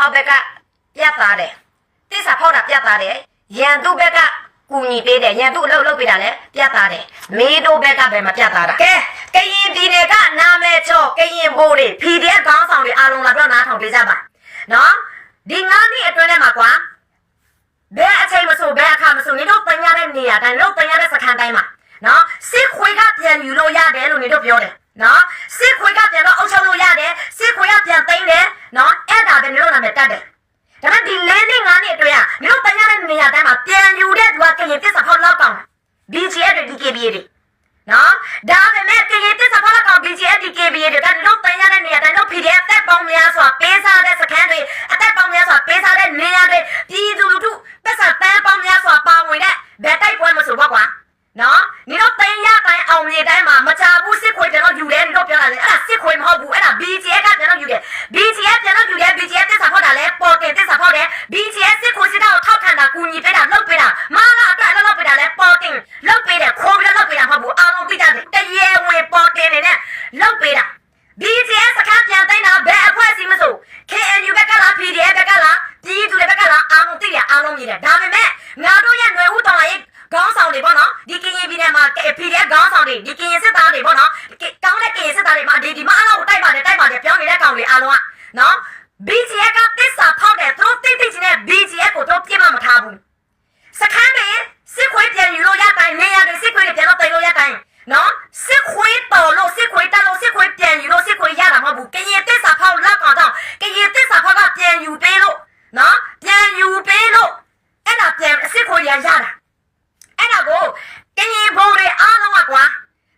ဖောက်ဘက်ကပြတ်သားတယ်တစ္ဆာဖောက်တာပြတ်သားတယ်ရန်သူဘက်ကကူညီပေးတယ်ရန်သူအလုပ်လုပ်ပေးတာလည်းပြတ်သားတယ်မေတို့ဘက်ကပဲမပြတ်သားတာကဲကရင်ပြည်နယ်ကနာမည်ကျော်ကရင်ဘိုးတွေ PDF ခေါင်းဆောင်တွေအားလုံးလာတော့နားထောင်ပေးကြပါနော်ဒီငါးနှစ်အတွင်းထဲမှာကွာဘယ်အချိန်မဆိုဘယ်အခါမဆိုနေတို့တင်ရတဲ့နေရာတိုင်းတို့တင်ရတဲ့စခန်းတိုင်းမှာနော်စစ်ခွေကပြန်ယူလို့ရတယ်လို့နေတို့ပြောတယ်နော်စစ်ခွေကပြန်တော့အုပ်ချုပ်လို့ရတယ်စစ်ခွေကပြန်သိမ်းတယ်နော်အဲ့ဒါပဲနေတို့နာမည်တတ်တယ်ဒါပေမဲ့ဒီလေးနှစ်ငါးနှစ်အတွင်းကနေတို့တင်ရတဲ့နေရာတိုင်းမှာပြန်ယူတဲ့သူကကရင်ပြစ်စဖောက်လောက်ကောင် BGF တွေ DKBA တွေနော်ဒါပေမဲ့ကရင်ပြစ်စဖောက်လောက်ကောင် BGF DKBA တွေကတို့တင်ရတဲ့နေရာတိုင်းတို့ PDF တက်ပေါင်းများစွာပေးစားတဲ့စခန်းတွေအသက်ပေါင်းများစွာပေးစားတဲ့နေရာတွေပြည်သူလူထုပတ်စံတန်းပေါင်းများစွာပါဝင်တဲ့ဗက်တိုက်ပွဲမဆိုတော့ကွာနော်ညီတို့တင်ရတိုင်းအောင်မြေတိုင်းမှာမချဘူးစစ်ခွေကျွန်တော်ယူတယ်ညီတို့ပြောတာလေအဲ့ဒါစစ်ခွေမဟုတ်ဘူးအဲ့ဒါ BGF ကကျွန်တော်ယူတယ် BGF ကျွန်တော်ယူတယ် BGF တက်စားဖောက်တာလေပေါ်တင်တ က်စားဖောက်တယ် BGF စစ်ခွေစစ်တော့ထောက်ခံတာကူညီပေးတာလုပ်ပေးတာမာလာအတွက်လည်းလုပ်ပေးတာလေပေါ်တင်လုပ်ပေးတယ်ခိုးပြီးတော့လုပ်ပေးတာမဟုတ်ဘူးအားလုံးသိကြတယ်တရေဝင်ပေါ်တင်နေနဲ့လုပ်ပေးတာ BGF စကားပြန်သိမ်းတာဘယ်အဖွဲ့အစည်းမဆို KNU ဘက်ကလား PDF ဘက်ကလားပြည်သူတွေဘက်ကလားအားလုံးသိတယ်အားလုံးမြင်တယ်ဒါပေမဲ့ငါတို့ရဲ့ຫນွေဦးတော်ရေးခေါင်းဆောင်တွေပေါ့နော်ဒီကရင်ပြည်နယ်မှာ PDF ခေါင်းဆောင်တွေဒီကရင်စစ်သားတွေပေါ့နော်ကောင်းတဲ့ကရင်စစ်သားတွေမှာဒီဒီမှာအားလုံးကိုတိုက်ပါတယ်တိုက်ပါတယ်ပြောနေတဲ့ကောင်တွေအားလုံးကနော် BGF ကတစ္ဆာဖောက်တယ်သူတို့တိတ်တိတ်ချင်းနဲ့ BGF ကိုတော့ပြစ်မှမထားဘူးစခန်းတွေစစ်ခွေးပြန်ယူလို့ရတိုင်းနေရာတွေစစ်ခွေးတွေပြန်တော့တိုင်လို့ရတိုင်းနော်စစ်ခွေးတော်လို့စစ်ခွေးတက်လို့စစ်ခွေးပြန်ယူလို့စစ်ခွေးရတာမဟုတ်ဘူးကရင်တစ္ဆာဖောက်လောက်ကောင်တော့ကရင်တစ္ဆာဖောက်ကပြန်ယူပေးလို့နော်ပြန်ယူပေးလို့အဲ့ဒါပြန်စစ်ခွေးရရတာ အဲ့ဒါကိုကရင်ဘုံတွေအားလုံးကကွာ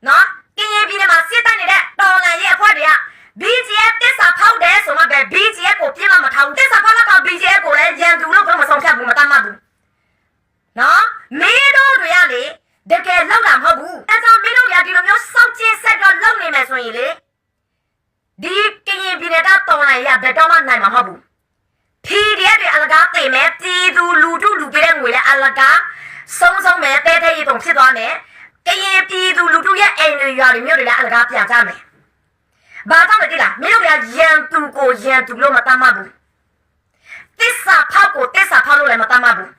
နော်ကရင်ပြည်နယ်မှာစစ်တပ်နေတဲ့တော်လန်ရဲ့အဖွဲ့တွေက BGF တစ္ဆာဖောက်တယ်ဆိုမှပဲ BGF ကိုပြစ်မှမထားဘူးတစ္ဆာဖောက်တော့ BGF ကိုလည်းရန်သူလို့ဘယ်မဆုံးဖြတ်ဘူးမတတ်မှတ်ဘူးနော်မင်းတို့တွေကလေတကယ်လောက်တာမဟုတ်ဘူးအဲ့တော့မင်းတို့တွေကဒီလိုမျိုးစောင့်ကျဉ်ဆက်တော့လောက်နေမယ် ဆိုရင်လေဒီကရင်ပြည်နယ်ကတော်လန်ရဲ့ဘယ်တော့မှနိုင်မှာမဟုတ်ဘူး PDF တွေအလကားသိမယ်ပြည်သူလူထုလူပေးတဲ့ငွေလည်းအလကားဆုံးဆုံးပဲတဲတဲရီပုံဖြစ်သွားမယ်ကရင်ပြည်သူလူထုရဲ့အိမ်တွေရွာတွေမြို့တွေလည်းအလကားပြန်ကြမယ်ဘာကြောင့်လဲတိလားမင်းတို့ကရန်သူကိုရန်သူလို့မတတ်မှတ်ဘူးတစ္ဆာဖောက်ကိုတစ္ဆာဖောက်လို့လည်းမတတ်မှတ်ဘူး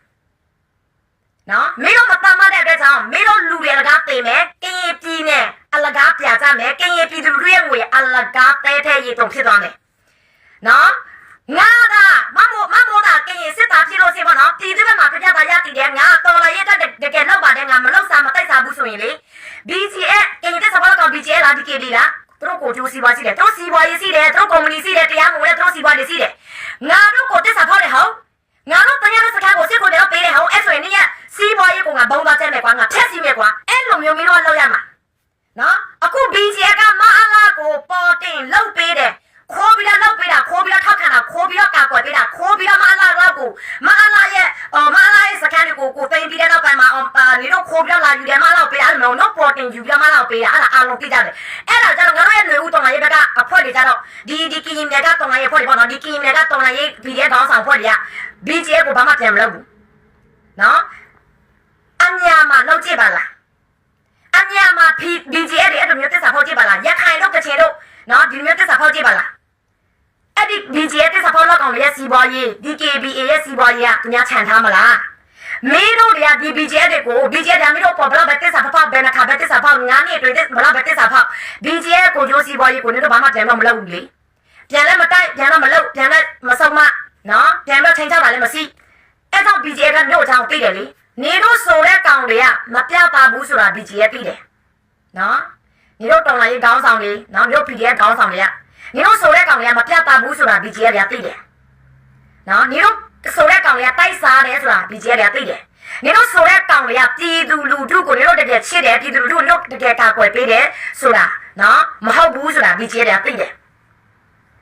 နော်မင်းတို့မတတ်မှတ်တဲ့အတွက်ကြောင့်မင်းတို့လူတွေအလကားသိမယ်ကရင်ပြည်နဲ့ အလကားပြန်ကြမယ်ကရင်ပြည်သူလူထုရဲ့ငွေအလကားတဲတဲရီပုံဖြစ်သွားမယ်နော်ငါကမမို့မမို့တာကရင်စစ်သားဖြစ်လို့စီပေါ့နော်ပြည်သူ့ဘက်မှာပြပြသားရတည်တယ်ငါတော်လာရဲ့တက်တကယ်လောက်ပါတယ်ငါမလောက်စားမတိုက်စားဘူးဆိုရင်လေ BGF ကရင်တက်စပါတော့ BGF လား DKD လားသူတို့ကိုကျိုးစီးပွားရှိတယ်သူတို့စီးပွားရေးရှိတယ်သူတို့ကုမ္ပဏီရှိတယ်တရားမဝင်တဲ့သူတို့စီးပွားရေးရှိတယ်ငါတို့ကိုတက်စားဖောက်တယ်ဟောငါတို့တရတဲ့စကားကိုစစ်ကိုတော့ပေးတယ်ဟောအဲ့ဆိုရင်နေရစီးပွားရေးကငါဘုံသားချက်မယ်ကွာငါထက်စီမယ်ကွာအဲ့လိုမျိုးမျိုးတော့လောက်ရမှာ နော်အခု BGF ကမအားလာကိုပေါ်တင်လောက်ပေးတယ်ခိုးပြီးတော့လောက်ပေးတာခိုးပြီးတော့ထောက်ခံတာခိုးပြီးတော့ကာကွယ်ပေးတာခိုးပြီးတော့မအလာတော့ကိုမအလာရဲ့အော်မအလာရဲ့စကန်ကိုကိုသိမ်းပြီးတဲ့နောက်ပိုင်းမှာအော်ပါနေတော့ခိုးပြီးတော့လာယူတယ်မအလာပေးအဲ့လိုတော့ပေါ်တင်ယူပြီးတော့မအလာပေးတာအဲ့ဒါအားလုံးသိကြတယ်အဲ့ဒါကြတော့ငါတို့ရဲ့ຫນွေဦးတော်မရဲ့ဘက်ကအဖွဲတွေကြတော့ဒီဒီကင်းမြက်ကတော်မရဲ့ဖွဲ့တွေပေါ့နော်ဒီကင်းမြက်ကတော်မရဲ့ PDF ခေါင်းဆောင်ဖွဲ့တွေက BGF ကိုဘာမှပြန်မလုပ်ဘူးနော်အညာမှာလောက်ကြည့်ပါလား အညာမှာ BGF တွေအဲ့လိုမျိုးတက်စာဖောက်ကြည့်ပါလားရခိုင်တို့ကချင်တို့နော်ဒီလိုမျိုးတက်စာဖောက်ကြည့်ပါလားအဲ့ဒီ BGF တက်စာဖောက်လောက်ကောင်ရဲ့စီးပွားရေး DKBA ရဲ့စီးပွားရေးကသူများခြံထားမလားမင်းတို့တွေကဒီ BGF တွေကို BGF ကမင်းတို့ပေါ်ဘလောက်ပဲတက်စာဖောက်ဘယ်နှခါပဲတက်စာဖောက်ငါးနှစ်အတွင်းတက်ဘလောက်ပဲတက်စာဖောက် BGF ကိုကျိုးစီးပွားရေးကိုနင်တို့ဘာမှပြန်တော့မလုပ်ဘူးလေပြန်လည်းမတိုက်ပြန်တော့မလုပ်ပြန်လည်းမဆုံးမနော်ပြန်တော့ချိန်ချပါလည်းမရှိအဲ့တော့ BGF ကမြို့ချောင်းသိတယ်လေ နေတို့ဆိုတဲ့ကောင်တွေကမပြတာဘူးဆိုတာ BGF သိတယ်နော်ညီတို့တော်လာရေးခေါင်းဆောင်တွေနော်ညီတို့ PDF ခေါင်းဆောင်တွေကညီတို့ဆိုတဲ့ကောင်တွေကမပြတ်တာဘူးဆိုတာ BGF တွေကသိတယ်နော်ညီတို့ဆိုတဲ့ကောင်တွေကတိုက်စားတယ်ဆိုတာ BGF တွေကသိတယ်ညီတို့ဆိုတဲ့ကောင်တွေကပြည်သူလူထုကိုညီတို့တကယ်ချစ်တယ်ပြည်သူလူထုကိုတကယ်ကာကွယ်ပေးတယ်ဆိုတာနော်မဟုတ်ဘူးဆိုတာ BGF တွေကသိတယ်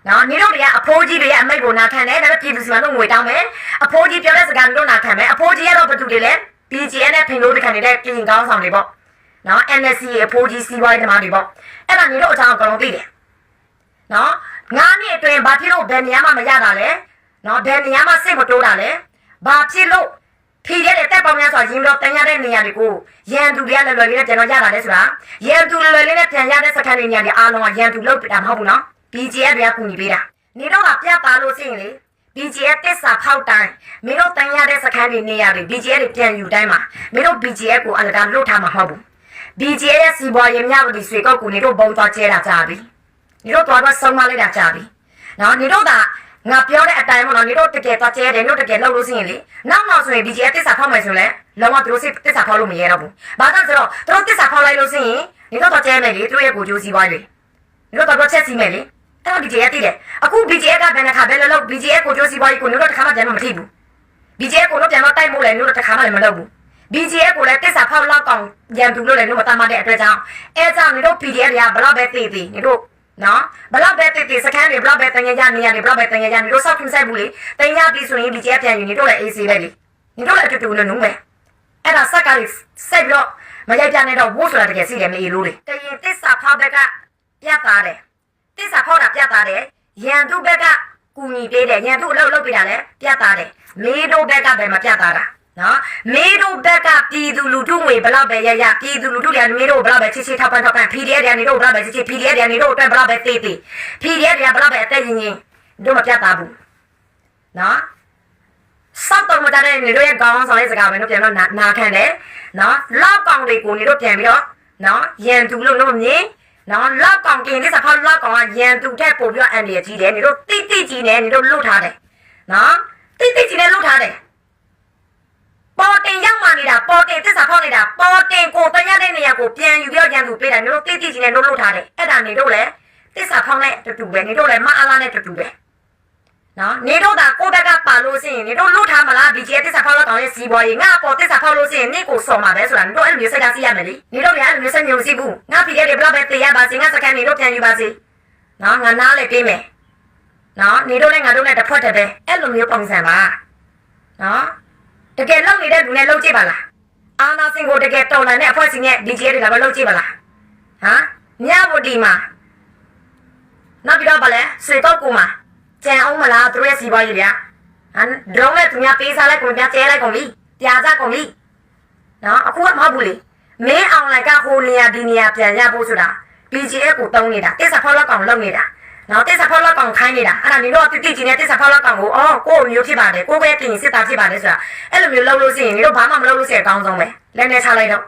နော်ညီတို့တွေကအဖိုးကြီးတွေရဲ့အမိတ်ကိုနာခံတယ်ဒါပေမဲ့ပြည်သူစီမံလို့ငွေတောင်းမယ်အဖိုးကြီးပြောတဲ့ စကားမျိုးနာခံမယ်အဖိုးကြီးကတော့ဘယ်သူတွေလဲ BGF နဲ့ဖိလို့တခံနေတဲ့ပြည်ရင်ကောင်းဆောင်တွေပေါ့နော် NSC ရဲ့ဖိုးကြီးစီးပွားရေးသမားတွေပေါ့အဲ့ဒါမျိုးတို့အကြောင်းအကုန်လုံးသိတယ်နော်ငါးနှစ်အတွင်းဘာဖြစ်လို့ဘယ်နေရာမှမရတာလဲနော်ဘယ်နေရာမှစိတ်မတိုးတာလဲဘာဖြစ်လို့ဖြေရတဲ့တက်ပေါင်းများစွာရင်တော့တင်ရတဲ့နေရာတွေကိုရန်သူတွေကလည်းလွယ်လေးနဲ့ပြန်တော့ရတာလဲဆိုတာရန်သူလွယ်လေးနဲ့ပြန်ရတဲ့စခန်းတွေနေရာတွေအားလုံးကရန်သူလုပ်ပြတာမဟုတ်ဘူးနော် BGF တွေကကူညီပေးတာနေတော့ကပြပါလို့ရှိရင်လေ BGF တစ္ဆာဖောက်တိုင်းမင်းတို့တန်ရတဲ့စခန်းတွေနေရာတွေ BGF တွေပြန်ယူတိုင်းမှာမင်းတို့ BGF ကိုအလကားလွတ်ထားမှာမဟုတ်ဘူး BGF ရဲ့စီးပွားရေးမြဝတီဆွေကောက်ကိုနေတို့ဘုံသွားကျဲတာကြပြီနေတို့သွားတော့ဆုံးမလိုက်တာကြပြီနော်နေတို့ကငါပြောတဲ့အတိုင်းပေါ့နော်နေတို့တကယ်သွားကျဲတယ်နေတို့တကယ်လုပ်လို့ရှိရင်လေနောက်နောက်ဆိုရင် BGF တစ္ဆာဖောက်မယ်ဆိုရင်လည်းလုံးဝသူတို့စိတစ္ဆာဖောက်လို့မရတော့ဘူးဘာကြောင့်ဆိုတော့သူတို့တစ္ဆာဖောက်လိုက်လို့ရှိရင်နေတို့သွားကျဲမယ်လေသူတို့ရဲ့ကိုကြိုးစီးပွားရေးနေတို့တော့ချက်စီမယ်လေ အဲ့တော့ BGF တည်တယ်အခု BGF ကဘယ်နှခါဘယ်လိုလုပ် BGF ကိုကြိုးစီးပွားရေးကိုနေတို့တစ်ခါမှပြန်မထိဘူး BGF ကိုတော့ပြန်တော့တိုက်မို့လဲနေတို့တစ်ခါမှလည်းမလုပ်ဘူး BGF ကိုလည်းတစ္ဆာဖောက်လောက်ကောင်ရန်သူလို့လည်းနေမတတ်မှတ်တဲ့အတွက်ကြောင့်အဲကြောင့်နေတို့ PDF တွေကဘလောက်ပဲတည်တည်နေတို့နော်ဘလောက်ပဲတည်တည်စကန်တွေဘလောက်ပဲတန်ရကြနေရတယ်ဘလောက်ပဲတန်ရကြနေတို့စောက်ခွင့်ဆိုင်ဘူးလေတန်ရပြီဆိုရင် BGF ပြန်ယူနေတို့လည်း AC ပဲလေနေတို့လည်းအတူတူနဲ့နုံးပဲအဲ့ဒါစက်ကလေးဆက်ပြီးတော့မရိုက်ပြနေတော့ဝိုးဆိုတာတကယ်စီတယ်မေလို့လေတရင်တစ္ဆာဖောက်ဘက်ကပြတ်သားတယ် တစ္ဆာဖောက်တာပြတ်သားတယ်ရန်သူဘက်ကကူညီပေးတယ်ရန်သူအလုပ်လုပ်ပေးတာလည်းပြတ်သားတယ်မေတို့ဘက်ကပဲမပြတ်သားတာနော်မေတို့ဘက်ကပြည်သူလူထုငွေဘလောက်ပဲရရပြည်သူလူထုတွေကနေတို့ဘလောက်ပဲချစ်ချစ်ထောက်ပံ့ထောက်ပံ့ PDF တွေကနေတို့ဘလောက်ပဲချစ်ချစ် PDF တွေကနေတို့အတွက်ဘလောက်ပဲတေးတေး PDF တွေကဘလောက်ပဲအသက်ရင်ရင်တို့မပြတ်သားဘူးနော်စောက်တော့မတတ်တဲ့နေတို့ရဲ့ကောင်းဆောင်ရဲ့စကားပဲတို့ပြန်တော့နာနာခံတယ်နော်လောက်ကောင်တွေကိုနေတို့ပြန်ပြီးတော့နော်ရန်သူလို့လို့မြင် နော်လောက်ကောင်ကင်းလေးစဖောက်လောက်ကောင်ကရန်သူထက်ပို့ပြီးတော့အန်ဒီရကြီးတယ်နေတို့တိတိကြီးနဲ့နေတို့လွတ်ထားတယ်နော်တိတိကြီးနဲ့လွတ်ထားတယ်ပေါ်တင်ရောက်မှနေတာပေါ်တင်သစ္စာဖောက်နေတာပေါ်တင်ကိုတရတဲ့နေရာကိုပြန်ယူပြောရန်သူပေးတာမျိုးတို့တိတိချင်းနဲ့လို့လို့ထားတယ်အဲ့ဒါနေတို့လည်းသစ္စာဖောက်နဲ့တူတူပဲနေတို့လည်းမအားလားနဲ့တူတူပဲ နော်နေတို့ကကိုတက်ကပါလို့ရှိရင်နေတို့လွတ်ထားမလားဒီကျဲသစ္စာဖောက်လို့တောင်းရဲ့စီးပွားရေးငါပေါ်သစ္စာဖောက်လို့ရှိရင်နေကိုစော်မှာပဲဆိုတာနေတို့အဲ့လိုမျိုးစိတ်ဓာတ်စီးရမယ်လေနေတို့လည်းအဲ့လိုမျိုးစိတ်မျိုးစီးဘူးငါပြည်တဲ့တွေဘလောက်ပဲတည်ရပါစေငါစကန်နေတို့ပြန်ယူပါစေနော်ငါနားလေပေးမယ်နော်နေတို့လည်းငါတို့လည်းတစ်ဖက်တည်းပဲအဲ့လိုမျိုးပုံစံပါနော်တကယ်လုံနေတဲ့လူနဲ့လုံကြည့်ပါလားအာနာစင်ကိုတကယ်တော်လန်တဲ့အဖွဲ့အစည်းနဲ့ DJ တွေကပဲလုံကြည့်ပါလားဟမ်မြဝတီမှာနောက်ပြီးတော့ဗလဲစေတော့ကူမှာ ကြံအောင်မလားသူတို့ရဲ့စီပွားရေးဗျာဟန်ဒရုန်းနဲ့သူများပေးစားလိုက်ကုန်ပြကျဲလိုက်ကုန်ပြီပြာကြကုန်ပြီနော်အခုကမဟုတ်ဘူးလေမင်းအွန်လိုင်းကဟိုနေရာဒီနေရာပြန်ရဖို့ဆိုတာ PGF ကိုတုံးနေတာတစ္ဆာဖောက်လောက်ကောင်လုပ်နေတာနော်တစ္ဆာဖောက်လောက်ကောင်ခိုင်းနေတာအဲ့ဒါနင်တို့ကတိတိကျကျနဲ့တစ္ဆာဖောက်လောက်ကောင်ကိုအော်ကိုယ်မျိုးဖြစ်ပါတယ်ကိုယ်ပဲပြင်စစ်တာဖြစ်ပါတယ်ဆိုတာအဲ့လိုမျိုးလုပ်လို့ရှိရင်နင်တို့ဘာမှမလုပ်လို့ရှိရင်အကောင်းဆုံးပဲလက်နဲ့ချလိုက်တော့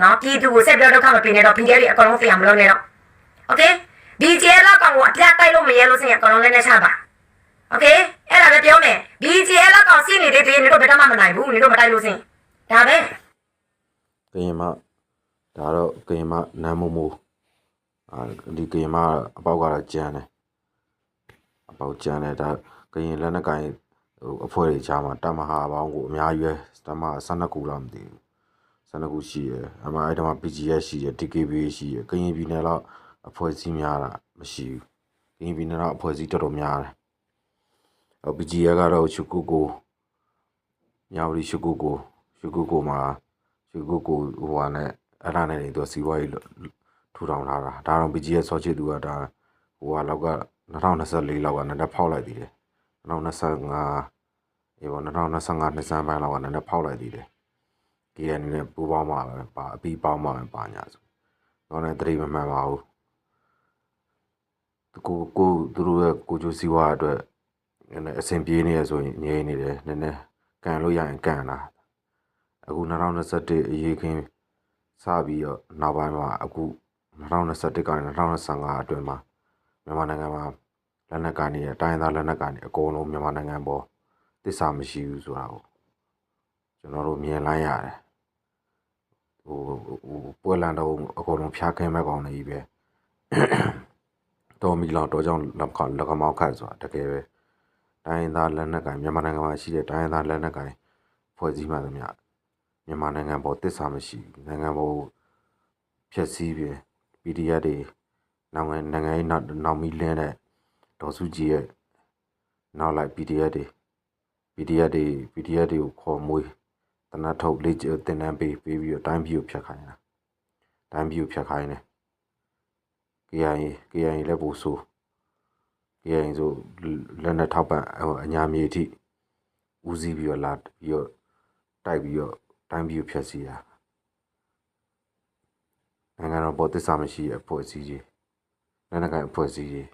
နော်ပြည်သူကိုဆက်ပြောဒုက္ခမပေးနဲ့တော့ PGF တွေအကုန်လုံးပြန်မလုပ်နဲ့တော့ Okay BGF လောက်ကောင်ကိုအ ရဲလို့ရှိရင်အကောင်လုံးလက်နဲ့ချပါโอเคအဲ့ဒါပဲပြောမယ် BGF လောက်ကောင်စီးနေတဲ့တည်းနေတော့ဘယ်တော့မှမနိုင်ဘူးနေတော့မတိုက်လို့ရှိရင်ဒါပဲ ကရင်မဒါတော့ကရင်မနမ်းမိုးမိုးအာဒီကရင်မအပေါက်ကတော့ကြမ်းတယ်အပေါက်ကြမ်းတယ်ဒါကရင်လက်နက်ကင်ဟိုအဖွဲ့တွေချာမှာတမဟာပေါင်းကိုအများကြီးပဲတမဟာ12ခုလောက်မသိဘူး12ခုရှိရယ်အမှအဲ့တော့မှ PGS ရှိရယ် DKB ရှိရယ်ကရင်ပြည်နယ်တော့အဖွဲ့အစည်းများတာမရှိဘူး ကရင်ပြည်နယ်တော့အဖွဲ့အစည်းတော်တော်များတယ်ဟို PGS ကတော့ချူကူကိုညာဝတီချူကူကိုချူကူကိုမှာချူကိုကိုဟိုဟာနဲ့အဲ့ဒါနဲ့နေသူစီးပွားရေးထူထောင်ထားတာဒါတော့ BGS ဆော့ချစ်သူကဒါဟိုဟာလောက်က2024လောက်ကနည်းနည်းဖောက်လိုက်သေးတယ်2025အေးပေါ့2025နှစ်စမ်းပိုင်းလောက်ကနည်းနည်းဖောက်လိုက်သေးတယ်ဒီကနေ့ပူပေါင်းမှာပဲပါအပီးပေါင်းမှာပဲပါညာဆိုတော့လည်းတတိမမှန်ပါဘူး ကိုကိုသူတို့ရဲ့ကိုကျိုးစီးပွားအတွက်နည်းနည်းအဆင်ပြေနေရဆိုရင်ငြိမ်းနေတယ်နည်းနည်းကန်လို့ရရင်ကန်တာအခု2021အရေးခင်းစပြီးတော့နောက်ပိုင်းမှာအခု2021ကနေ2025အတွင်းမှာမြန်မာနိုင်ငံမှာလက်နက်ကနေတိုင်းသားလက်နက်ကနေအကုန်လုံးမြန်မာနိုင်ငံပေါ်တစ္ဆာမရှိဘူးဆိုတာကိုကျွန်တော်တို့မြင်လိုက်ရတယ်ဟိုဟိုပွဲလန်တော့အကုန်လုံးဖျားခင်းမဲ့ကောင်တွေကြီးပဲ တော်မီလောင်တော်ကြောင့်လက်ခလက်ကမောက်ခတ်ဆိုတာတကယ်ပဲတိုင်းသားလက်နက်ကနေမြန်မာနိုင်ငံမှာရှိတဲ့တိုင်းသားလက်နက်ကနေဖွဲ့စည်းမှသမျှမြန်မာနိုင်ငံပေါ်တစ္ဆာမရှိဘူးနိုင်ငံပေါ်ဖြည့်ဆည်းပြီး PDF တွေနိုင်ငံနိုင်ငံရေးနောက်နောက်မီလင်းတဲ့ဒေါ်စုကြည်ရဲ့နောက်လိုက် PDF တွေ PDF တွေ PDF တွေကိုခေါ်မွေးတနတ်ထုတ်လေ့ကျင့်တင်တန်းပေးပေးပြီးတော့တိုင်းပြည်ကိုဖျက်ခိုင်းတာတိုင်းပြည်ကိုဖျက်ခိုင်းတယ် KIA KIA လည်းပို့ဆို KIA ဆိုလက်နဲ့ထောက်ပံ့ဟိုအညာမြေအထိဦးစီးပြီးတော့လာပြီးတော့တိုက်ပြီးတော့တိုင်းပြည်ကိုဖျက်ဆီးတာနိုင်ငံတော်ပေါ်တစ္ဆာမရှိတဲ့အဖွဲ့အစည်းကြီးလက်နက်ကိုင်အဖွဲ့အစည်းကြီး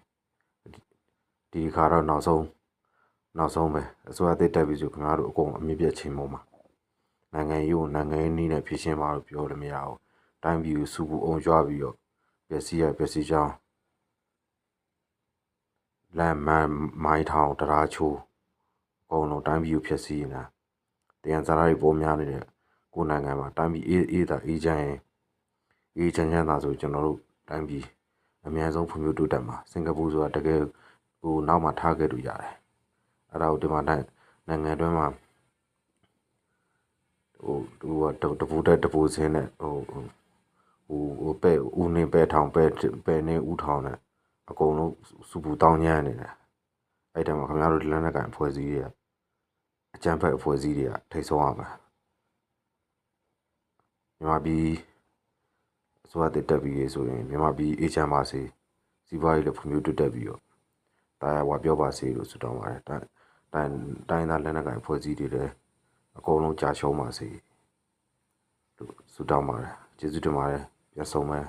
ဒီခါတော့နောက်ဆုံးနောက်ဆုံးပဲအစိုးရအသစ်တက်ပြီဆိုခင်ဗျားတို့အကုန်အမြင့်ပြတ်ချိန်မုံမှာနိုင်ငံရေးကိုနိုင်ငံရေးနည်းနဲ့ဖြည့်ရှင်းပါလို့ပြောလို့မရဘူးတိုင်းပြည်ကိုစုပူအောင်ကြွားပြီးတော့ ပျက်စီးရပျက်စီးကြောင်းလမ်းမန်မိုင်းထောင်တရားချိုးအကုန်လုံးတိုင်းပြည်ကိုဖျက်ဆီးနေတာတရားစားတွေပေါ်များနေတဲ့ကိုယ်နိုင်ငံမှာတိုင်းပြည်အေးအေးတာအေးချမ်းရင်အေးချမ်းချမ်းသာဆိုကျွန်တော်တို့တိုင်းပြည်အများဆုံးဖွံ့ဖြိုးတိုးတက်မှာစင်ကာပူဆိုတာတကယ်ဟိုနောက်မှာထားခဲ့လို့ရတယ်အဲ့ဒါကိုဒီမှာနိုင်နိုင်ငံတွင်းမှာဟိုသူကတပူတက်တပူစင်းနဲ့ဟို ဟိုဟိုပဲဦးနေပဲထောင်ပဲပဲနေဦးထောင်နဲ့အကုန်လုံးစူပူတောင်းညမ်းနေတယ်အဲ့တည်းမှာခင်ဗျားတို့လက်နက်ကန်အဖွဲ့အစည်းတွေကအကြမ်းဖက်အဖွဲ့အစည်းတွေကထိတ်ဆုံးရမှာမြန်မာပြည်အစိုးရတက်တက်ပြီးဆိုရင်မြန်မာပြည်အေချမ်းပါစေစီးပွားရေးလည်းဖွံ့ဖြိုးတိုးတက်ပြီးတော့တာယာဝါပြောပါစေလို့ဆုတောင်းပါတယ်တိုင်းတိုင်းတိုင်းသားလက်နက်ကိုင်ဖွဲ့စည်းတွေလည်းအကုန်လုံးကြာရှုံးပါစေလို့ဆုတောင်းပါတယ်ကျေးဇူးတင်ပါတယ် ပြန်ဆုံးမယ်